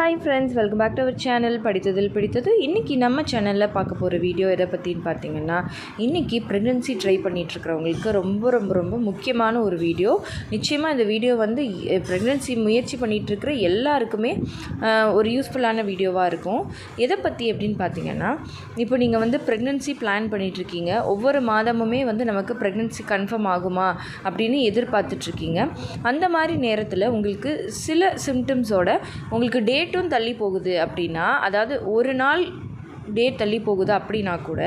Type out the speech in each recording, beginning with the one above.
Hi friends welcome back to our channel படித்ததில் பிடித்தது. இன்றைக்கி நம்ம சேனலில் பார்க்க போகிற வீடியோ எதை பற்றின்னு பார்த்தீங்கன்னா இன்றைக்கி ப்ரெக்னென்சி ட்ரை பண்ணிகிட்ருக்கிறவங்களுக்கு ரொம்ப ரொம்ப ரொம்ப முக்கியமான ஒரு வீடியோ நிச்சயமாக இந்த வீடியோ வந்து ப்ரெக்னென்சி முயற்சி பண்ணிகிட்ருக்கிற எல்லாருக்குமே ஒரு யூஸ்ஃபுல்லான வீடியோவாக இருக்கும். எதை பற்றி அப்படின்னு பார்த்தீங்கன்னா இப்போ நீங்கள் வந்து ப்ரெக்னென்சி பிளான் பண்ணிகிட்ருக்கீங்க ஒவ்வொரு மாதமுமே வந்து நமக்கு ப்ரெக்னென்சி கன்ஃபார்ம் ஆகுமா அப்படின்னு எதிர்பார்த்துட்ருக்கீங்க அந்த மாதிரி நேரத்தில் உங்களுக்கு சில சிம்டம்ஸோட உங்களுக்கு டேட் டேட்டும் தள்ளி போகுது அப்படின்னா அதாவது ஒரு நாள் டேட் தள்ளி போகுது அப்படின்னா கூட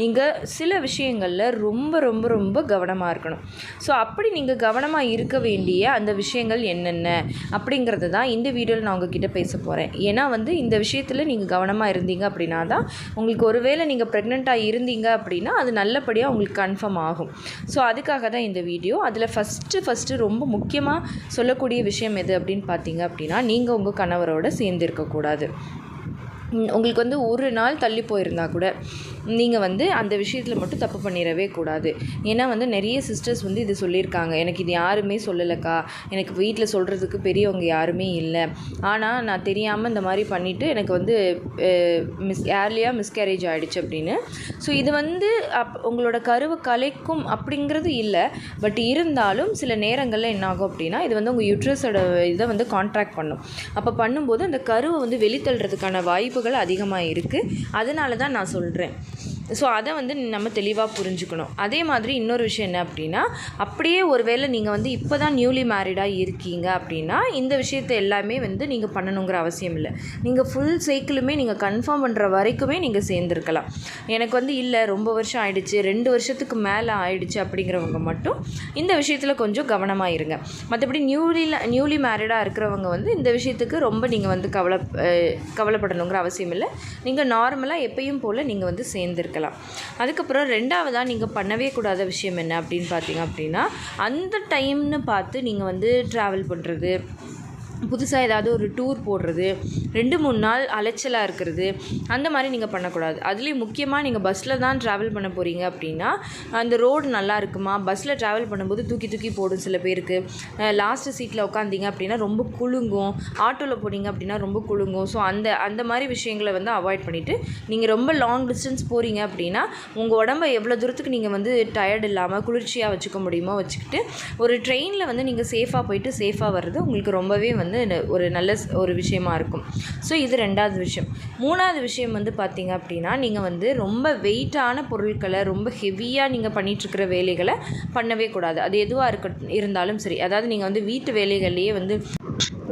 நீங்கள் சில விஷயங்களில் ரொம்ப ரொம்ப ரொம்ப கவனமாக இருக்கணும். ஸோ அப்படி நீங்கள் கவனமாக இருக்க வேண்டிய அந்த விஷயங்கள் என்னென்ன அப்படிங்கிறது தான் இந்த வீடியோவில் நான் உங்ககிட்ட பேச போகிறேன் ஏன்னா வந்து இந்த விஷயத்தில் நீங்கள் கவனமாக இருந்தீங்க அப்படின்னா தான் உங்களுக்கு ஒருவேளை நீங்கள் ப்ரெக்னெண்ட்டாக இருந்தீங்க அப்படின்னா அது நல்லபடியாக உங்களுக்கு கன்ஃபார்ம் ஆகும். ஸோ அதுக்காக தான் இந்த வீடியோ. அதில் ஃபஸ்ட்டு ஃபஸ்ட்டு ரொம்ப முக்கியமாக சொல்லக்கூடிய விஷயம் எது அப்படின்னு பார்த்தீங்க அப்படின்னா நீங்கள் உங்கள் கணவரோடு சேர்ந்து இருக்கக்கூடாது உங்களுக்கு வந்து ஒரு நாள் தள்ளி போயிருந்தால் கூட நீங்கள் வந்து அந்த விஷயத்தில் மட்டும் தப்பு பண்ணிடவே கூடாது. ஏன்னா வந்து நிறைய சிஸ்டர்ஸ் வந்து இது சொல்லியிருக்காங்க. எனக்கு இது யாருமே சொல்லலைக்கா. எனக்கு வீட்டில் சொல்கிறதுக்கு பெரியவங்க யாருமே இல்லை. ஆனால் நான் தெரியாமல் இந்த மாதிரி பண்ணிவிட்டு எனக்கு வந்து மிஸ் ஏர்லியாக மிஸ்கேரேஜ் ஆகிடுச்சு அப்படின்னு. ஸோ இது வந்து அப் உங்களோட கருவை கலைக்கும் அப்படிங்கிறது இல்லை. பட் இருந்தாலும் சில நேரங்களில் என்னாகும் அப்படின்னா இது வந்து உங்கள் யூட்ரஸோட இதை வந்து கான்ட்ராக்ட் பண்ணும். அப்போ பண்ணும்போது அந்த கருவை வந்து வெளித்தள்ளுறதுக்கான வாய்ப்புகள் அதிகமாக இருக்குது அதனால தான் நான் சொல்கிறேன் ஸோ அதை வந்து நம்ம தெளிவாக புரிஞ்சுக்கணும். அதே மாதிரி இன்னொரு விஷயம் என்ன அப்படின்னா அப்படியே ஒருவேளை நீங்கள் வந்து இப்போ தான் நியூலி மேரிடாக இருக்கீங்க அப்படின்னா இந்த விஷயத்தை எல்லாமே வந்து நீங்கள் பண்ணணுங்கிற அவசியம் இல்லை. நீங்கள் ஃபுல் சைக்கிளுமே நீங்கள் கன்ஃபார்ம் பண்ணுற வரைக்குமே நீங்கள் சேர்ந்துருக்கலாம். எனக்கு வந்து இல்லை ரொம்ப வருஷம் ஆயிடுச்சு ரெண்டு வருஷத்துக்கு மேலே ஆயிடுச்சு அப்படிங்கிறவங்க மட்டும் இந்த விஷயத்தில் கொஞ்சம் கவனமாக இருங்க. மற்றபடி நியூலியில் நியூலி மேரிடாக இருக்கிறவங்க வந்து இந்த விஷயத்துக்கு ரொம்ப நீங்கள் வந்து கவலை கவலைப்படணுங்கிற அவசியம் இல்லை. நீங்கள் நார்மலாக எப்பயும் போல் நீங்கள் வந்து சேர்ந்துருக்கலாம். அதுக்கப்புறம் ரெண்டாவதாக நீங்கள் பண்ணவே கூடாத விஷயம் என்ன அப்படின்னு பார்த்தீங்க அப்படின்னா அந்த டைம்னு பார்த்து நீங்கள் வந்து ட்ராவல் பண்ணுறது புதுசாக ஏதாவது ஒரு டூர் போடுறது ரெண்டு மூணு நாள் அலைச்சலாக இருக்கிறது அந்த மாதிரி நீங்கள் பண்ணக்கூடாது. அதுலேயும் முக்கியமாக நீங்கள் பஸ்ஸில் தான் ட்ராவல் பண்ண போகிறீங்க அப்படின்னா அந்த ரோடு நல்லா இருக்குமா? பஸ்ஸில் ட்ராவல் பண்ணும்போது தூக்கி தூக்கி போடும் சில பேருக்கு. லாஸ்ட்டு சீட்டில் உட்காந்தீங்க அப்படின்னா ரொம்ப குலுங்கும். ஆட்டோவில் போனீங்க அப்படின்னா ரொம்ப குலுங்கும். ஸோ அந்த அந்த மாதிரி விஷயங்களை வந்து அவாய்ட் பண்ணிவிட்டு நீங்கள் ரொம்ப லாங் டிஸ்டன்ஸ் போகிறீங்க அப்படின்னா உங்கள் உடம்ப எவ்வளோ தூரத்துக்கு நீங்கள் வந்து டயர்ட் இல்லாமல் குளிர்ச்சியாக வச்சுக்க முடியுமோ வச்சுக்கிட்டு ஒரு ட்ரெயினில் வந்து நீங்கள் சேஃபாக போயிட்டு சேஃபாக வர்றது உங்களுக்கு ரொம்பவே வந்து வந்து ஒரு நல்ல ஒரு விஷயமா இருக்கும். ஸோ இது ரெண்டாவது விஷயம். மூணாவது விஷயம் வந்து பார்த்தீங்க அப்படின்னா நீங்கள் வந்து ரொம்ப வெயிட்டான பொருட்களை ரொம்ப ஹெவியாக நீங்கள் பண்ணிகிட்ருக்கிற வேலைகளை பண்ணவே கூடாது. அது எதுவாக இருக்க இருந்தாலும் சரி. அதாவது நீங்கள் வந்து வீட்டு வேலைகள்லேயே வந்து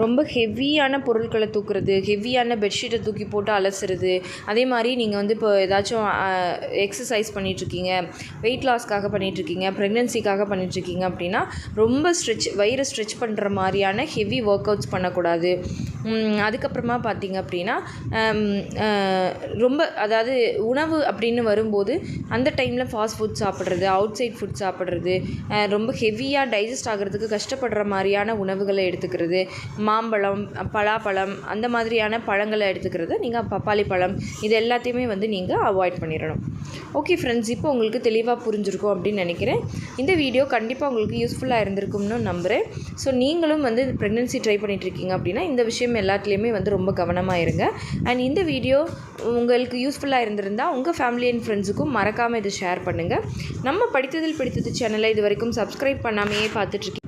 ரொம்ப ஹெவியான பொருட்களை தூக்குறது ஹெவியான பெட்ஷீட்டை தூக்கி போட்டு அலசுறது. அதே மாதிரி நீங்கள் வந்து இப்போ ஏதாச்சும் எக்ஸசைஸ் பண்ணிகிட்ருக்கீங்க வெயிட் லாஸ்க்காக பண்ணிகிட்ருக்கீங்க ப்ரெக்னென்சிக்காக பண்ணிகிட்ருக்கீங்க அப்படின்னா ரொம்ப ஸ்ட்ரெச் வயிறை ஸ்ட்ரெச் பண்ணுற மாதிரியான ஹெவி ஒர்க் அவுட்ஸ் பண்ணக்கூடாது அதுக்கப்புறமா பார்த்தீங்க அப்படின்னா ரொம்ப அதாவது உணவு அப்படின்னு வரும்போது அந்த டைமில் ஃபாஸ்ட் ஃபுட் சாப்பிட்றது அவுட் சைட் ஃபுட் சாப்பிட்றது ரொம்ப ஹெவியாக டைஜஸ்ட் ஆகிறதுக்கு கஷ்டப்படுற மாதிரியான உணவுகளை எடுத்துக்கிறது. மாம்பழம் பலாப்பழம் அந்த மாதிரியான பழங்களை எடுத்துக்கிறது. நீங்கள் பப்பாளி பழம் இது எல்லாத்தையுமே வந்து நீங்கள் அவாய்ட் பண்ணிடணும். ஓகே ஃப்ரெண்ட்ஸ் இப்போ உங்களுக்கு தெளிவாக புரிஞ்சிருக்கும் அப்படின்னு நினைக்கிறேன். இந்த வீடியோ கண்டிப்பாக உங்களுக்கு யூஸ்ஃபுல்லாக இருந்திருக்கும்னு நம்புகிறேன் ஸோ நீங்களும் வந்து ப்ரெக்னென்சி ட்ரை பண்ணிகிட்ருக்கீங்க அப்படின்னா இந்த விஷயம் எல்லாத்துலேயுமே வந்து ரொம்ப கவனமாக இருங்க. அண்ட் இந்த வீடியோ உங்களுக்கு யூஸ்ஃபுல்லாக இருந்திருந்தால் உங்கள் ஃபேமிலி அண்ட் ஃப்ரெண்ட்ஸுக்கும் மறக்காமல் இதை ஷேர் பண்ணுங்கள் நம்ம படித்ததில் பிடித்தது சேனலை இது வரைக்கும் சப்ஸ்கிரைப் பண்ணாமையே பார்த்துட்ருக்கீங்க